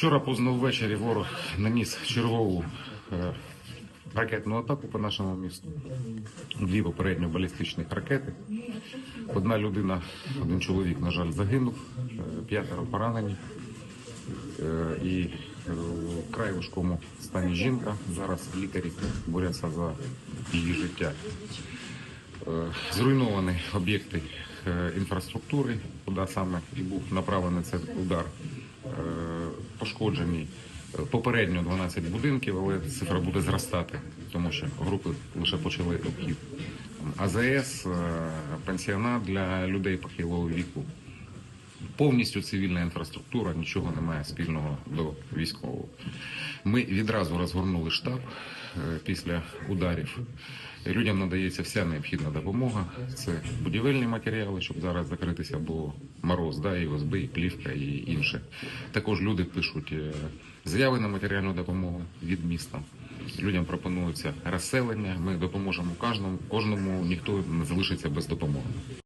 Вчора поздно ввечері ворог наніс чергову е, ракетну атаку по нашому місту. Дві попередньо балістичних ракети. Одна людина, один чоловік, на жаль, загинув, е, п'ятеро поранені. Е, І в край важкому стані жінка. Зараз лікарі борються за її життя. Зруйновані об'єкти інфраструктури, куди саме і був направлений цей удар. Е, Пошкоджені е, попередньо 12 будинків, але цифра буде зростати, тому що групи лише почали обхід. АЗС, пансіонат пенсіонат для людей похилого віку. Повністю цивільна інфраструктура, нічого не має спільного до військового. Ми відразу розгорнули штаб е, після ударів. Людям надається вся необхідна допомога. Це будівельні матеріали, щоб зараз закритися, бо мороз, да, і ОСБ, і плівка, і інше. Також люди пишуть е, заяви на матеріальну допомогу від міста. Людям пропонується розселення. Ми допоможемо кожному, кожному ніхто не залишиться без допомоги.